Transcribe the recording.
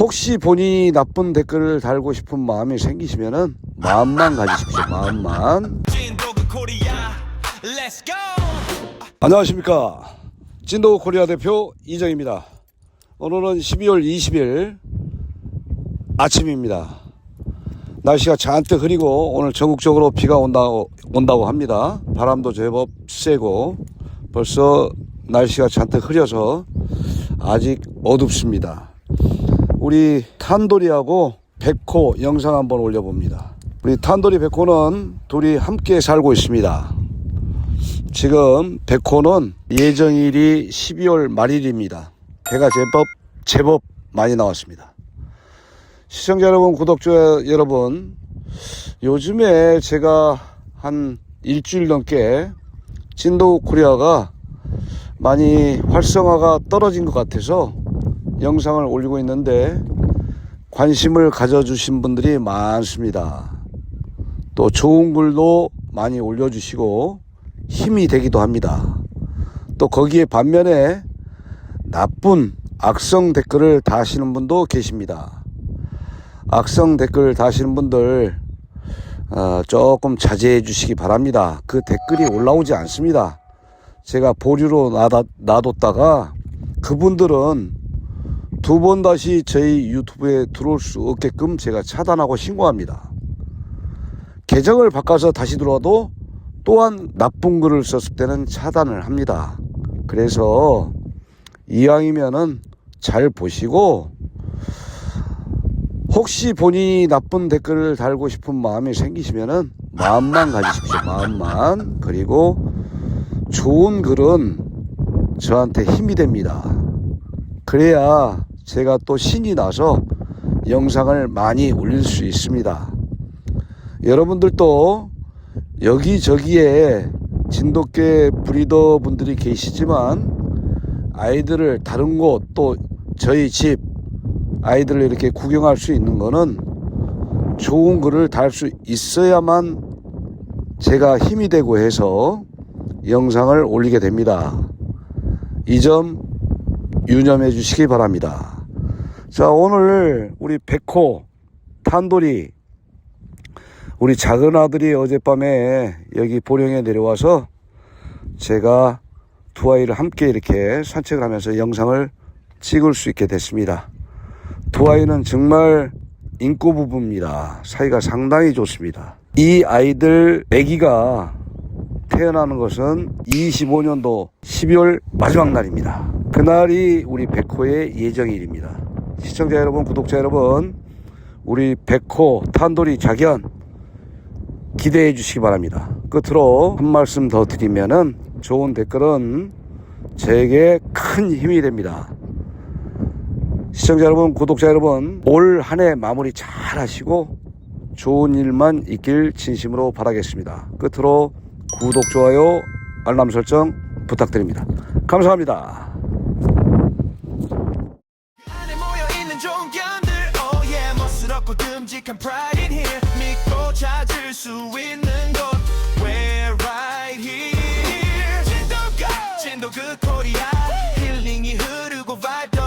혹시 본인이 나쁜 댓글을 달고 싶은 마음이 생기시면은 마음만 가지십시오. 마음만. 안녕하십니까. 진도 코리아 대표 이정입니다. 오늘은 12월 20일 아침입니다. 날씨가 잔뜩 흐리고 오늘 전국적으로 비가 온다고, 온다고 합니다. 바람도 제법 세고 벌써 날씨가 잔뜩 흐려서 아직 어둡습니다. 우리 탄돌이하고 백호 영상 한번 올려봅니다. 우리 탄돌이 백호는 둘이 함께 살고 있습니다. 지금 백호는 예정일이 12월 말일입니다. 배가 제법 제법 많이 나왔습니다. 시청자 여러분, 구독자 여러분, 요즘에 제가 한 일주일 넘게 진도 코리아가 많이 활성화가 떨어진 것 같아서 영상을 올리고 있는데 관심을 가져주신 분들이 많습니다. 또 좋은 글도 많이 올려주시고 힘이 되기도 합니다. 또 거기에 반면에 나쁜 악성 댓글을 다시는 분도 계십니다. 악성 댓글 다시는 분들 어, 조금 자제해 주시기 바랍니다. 그 댓글이 올라오지 않습니다. 제가 보류로 놔뒀다가 그분들은 두 번 다시 저희 유튜브에 들어올 수 없게끔 제가 차단하고 신고합니다. 계정을 바꿔서 다시 들어와도 또한 나쁜 글을 썼을 때는 차단을 합니다. 그래서 이왕이면은 잘 보시고 혹시 본인이 나쁜 댓글을 달고 싶은 마음이 생기시면은 마음만 가지십시오. 마음만. 그리고 좋은 글은 저한테 힘이 됩니다. 그래야 제가 또 신이 나서 영상을 많이 올릴 수 있습니다. 여러분들도 여기저기에 진돗개 브리더 분들이 계시지만 아이들을 다른 곳 또 저희 집 아이들을 이렇게 구경할 수 있는 거는 좋은 글을 달 수 있어야만 제가 힘이 되고 해서 영상을 올리게 됩니다. 이 점 유념해 주시기 바랍니다. 자, 오늘 우리 백호, 탄돌이, 우리 작은 아들이 어젯밤에 여기 보령에 내려와서 제가 두 아이를 함께 이렇게 산책을 하면서 영상을 찍을 수 있게 됐습니다. 두 아이는 정말 인고 부부입니다. 사이가 상당히 좋습니다. 이 아이들 아기가 태어나는 것은 25년도 12월 마지막 날입니다. 그날이 우리 백호의 예정일입니다. 시청자 여러분, 구독자 여러분, 우리 백호 탄돌이 자견 기대해 주시기 바랍니다. 끝으로 한 말씀 더 드리면은 좋은 댓글은 제게 큰 힘이 됩니다. 시청자 여러분, 구독자 여러분, 올 한 해 마무리 잘 하시고 좋은 일만 있길 진심으로 바라겠습니다. 끝으로 구독, 좋아요, 알람 설정 부탁드립니다. 감사합니다. 종견들 oh yeah 멋스럽고 듬직한 pride in here 믿고 찾을 수 있는 곳 We're right here 진도 끝 진도 그 코리아 힐링이 흐르고 vibe